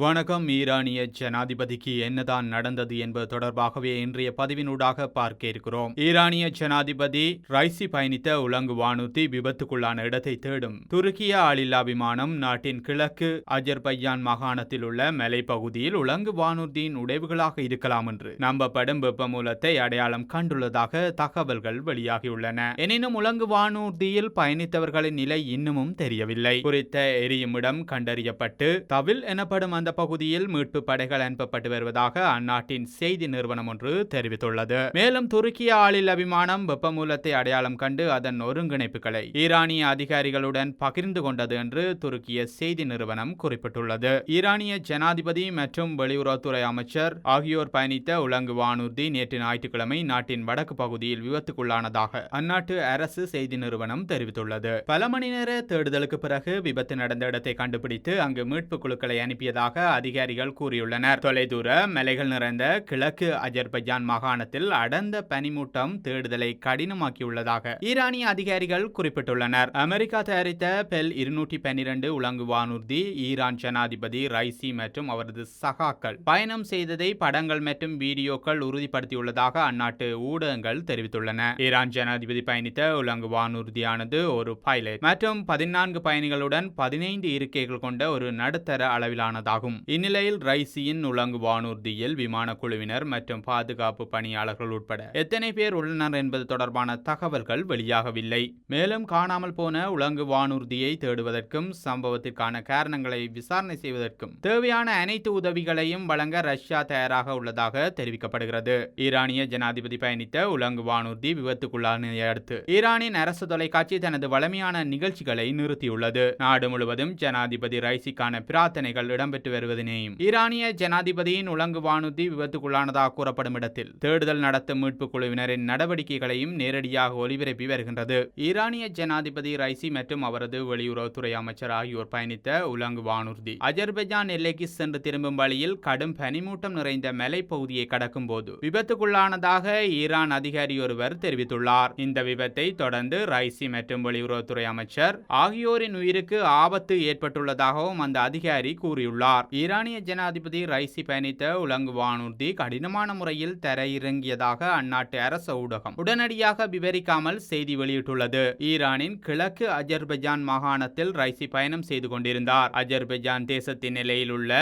வணக்கம் ஈரானிய ஜனாதிபதிக்கு என்னதான் நடந்தது என்பது தொடர்பாகவே இன்றைய பதிவினூடாக பார்க்க இருக்கிறோம். ஈரானிய ஜனாதிபதி ரைசி பயணித்த உலங்கு வானூர்த்தி விபத்துக்குள்ளான இடத்தை தேடும். துருக்கிய ஆளில்லா விமானம் நாட்டின் கிழக்கு அஜர்பையான் மாகாணத்தில் உள்ள மலைப்பகுதியில் உலங்கு வானூர்தியின் உடைவுகளாக இருக்கலாம் என்று நம்பப்படும் வெப்பமூலத்தை அடையாளம் கண்டுள்ளதாக தகவல்கள் வெளியாகியுள்ளன. எனினும் உலங்கு வானூர்தியில் பயணித்தவர்களின் நிலை இன்னமும் தெரியவில்லை. குறித்த எரியுமிடம் கண்டறியப்பட்டு தவில் எனப்படும் அந்த பகுதியில் மீட்பு படைகள் அனுப்பப்பட்டு வருவதாக அந்நாட்டின் செய்தி நிறுவனம் ஒன்று தெரிவித்துள்ளது. மேலும் துருக்கிய ஆளில் அபிமானம் வெப்பமூலத்தை அடையாளம் கண்டு அதன் ஒருங்கிணைப்புகளை ஈரானிய அதிகாரிகளுடன் பகிர்ந்து கொண்டது என்று துருக்கிய செய்தி நிறுவனம் குறிப்பிட்டுள்ளது. ஈரானிய ஜனாதிபதி மற்றும் வெளியுறவுத்துறை அமைச்சர் ஆகியோர் பயணித்த உலங்கு வானூர்தி நேற்று ஞாயிற்றுக்கிழமை நாட்டின் வடக்கு பகுதியில் விபத்துக்குள்ளானதாக அந்நாட்டு அரசு செய்தி நிறுவனம் தெரிவித்துள்ளது. பல மணி நேர தேடுதலுக்கு பிறகு விபத்து நடந்த இடத்தை கண்டுபிடித்து அங்கு மீட்பு குழுக்களை அனுப்பியதாக அதிகாரிகள் கூறியுள்ளனர். தொலைதூர மலைகள் நிறைந்த கிழக்கு அஜர்பைஜான் மாகாணத்தில் அடர்ந்த பனிமூட்டம் தேடுதலை கடினமாக்கியுள்ளதாக ஈரானிய அதிகாரிகள் குறிப்பிட்டுள்ளனர். அமெரிக்கா தயாரித்த பெல் இருநூற்றி பன்னிரண்டு உலங்கு வானூர்தி ஈரான் ஜனாதிபதி ரைசி மற்றும் அவரது சகாக்கள் பயணம் செய்ததை படங்கள் மற்றும் வீடியோக்கள் உறுதிப்படுத்தியுள்ளதாக அந்நாட்டு ஊடகங்கள் தெரிவித்துள்ளன. ஈரான் ஜனாதிபதி பயணித்த உலங்கு வானூர்தியானது ஒரு பைலட் மற்றும் பதினான்கு பயணிகளுடன் பதினைந்து இருக்கைகள் கொண்ட ஒரு நடுத்தர அளவிலானதாகும். இந்நிலையில் ரைசியின் உலங்கு வானூர்தியில் விமான குழுவினர் மற்றும் பாதுகாப்பு பணியாளர்கள் உட்பட எத்தனை பேர் உள்ளனர் என்பது தொடர்பான தகவல்கள் வெளியாகவில்லை. மேலும் காணாமல் போன உலங்கு வானூர்தியை தேடுவதற்கும் சம்பவத்திற்கான காரணங்களை விசாரணை செய்வதற்கும் தேவையான அனைத்து உதவிகளையும் வழங்க ரஷ்யா தயாராக உள்ளதாக தெரிவிக்கப்படுகிறது. ஈரானிய ஜனாதிபதி பயணித்த உலங்கு வானூர்தி விபத்துக்குள்ளானதை அடுத்து ஈரானின் அரசு தொலைக்காட்சி தனது வளமையான நிகழ்ச்சிகளை நிறுத்தியுள்ளது. நாடு முழுவதும் ஜனாதிபதி ரைசிக்கான பிரார்த்தனைகள் இடம்பெற்று வருவதனையும். ஈரானிய ஜனாதிபதியின் உலங்கு வானூர்தி விபத்துக்குள்ளானதாக கூறப்படும் இடத்தில் தேடுதல் நடத்தும் மீட்பு குழுவினரின் நடவடிக்கைகளையும் நேரடியாக ஒலிபரப்பி வருகின்றது. ஈரானிய ஜனாதிபதி ரைசி மற்றும் அவரது வெளியுறவுத்துறை அமைச்சர் ஆகியோர் பயணித்த உலங்கு வானூர்தி அஜர்பைஜான் எல்லைக்கு சென்று திரும்பும் வழியில் கடும் பனிமூட்டம் நிறைந்த மலைப்பகுதியை கடக்கும் போது விபத்துக்குள்ளானதாக ஈரான் அதிகாரி ஒருவர் தெரிவித்துள்ளார். இந்த விபத்தை தொடர்ந்து ரைசி மற்றும் வெளியுறவுத்துறை அமைச்சர் ஆகியோரின் உயிருக்கு ஆபத்து ஏற்பட்டுள்ளதாகவும் அந்த அதிகாரி கூறியுள்ளார். ஈரானிய ஜனாதிபதி ரைசி பயணித்த உலங்கு வானூர்தி கடினமான முறையில் தரையிறங்கியதாக அந்நாட்டு அரச ஊடகம் உடனடியாக விவரிக்காமல் செய்தி வெளியிட்டுள்ளது. ஈரானின் கிழக்கு அஜர்பைஜான் மாகாணத்தில் ரைசி பயணம் செய்து கொண்டிருந்தார். அஜர்பைஜான் தேசத்தின் நிலையில் உள்ள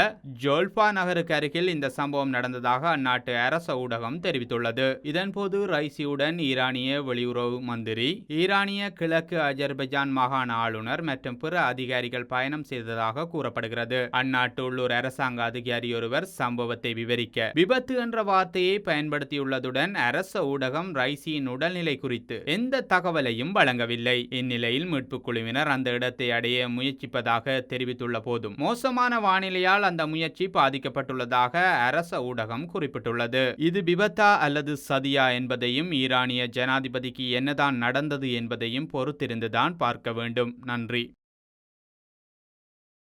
ஜோல்பா நகருக்கு அருகில் இந்த சம்பவம் நடந்ததாக அந்நாட்டு அரச ஊடகம் தெரிவித்துள்ளது. இதன்போது ரைசியுடன் ஈரானிய வெளியுறவு மந்திரி ஈரானிய கிழக்கு அஜர்பைஜான் மாகாண ஆளுநர் மற்றும் பிற அதிகாரிகள் பயணம் செய்ததாக கூறப்படுகிறது. அந்நாட்டு உள்ளூர் அரசாங்க அதிகாரி ஒருவர் சம்பவத்தை விவரிக்க. விபத்து என்ற வார்த்தையை பயன்படுத்தியுள்ளதுடன் அரச ஊடகம் ரைசியின் உடல்நிலை குறித்து எந்த தகவலையும் வழங்கவில்லை. இந்நிலையில் மீட்புக் குழுவினர் அந்த இடத்தை அடைய முயற்சிப்பதாக தெரிவித்துள்ள போதும் மோசமான வானிலையால் அந்த முயற்சி பாதிக்கப்பட்டுள்ளதாக அரச ஊடகம் குறிப்பிட்டுள்ளது. இது விபத்தா அல்லது சதியா என்பதையும் ஈரானிய ஜனாதிபதிக்கு என்னதான் நடந்தது என்பதையும் பொறுத்திருந்துதான் பார்க்க வேண்டும். நன்றி.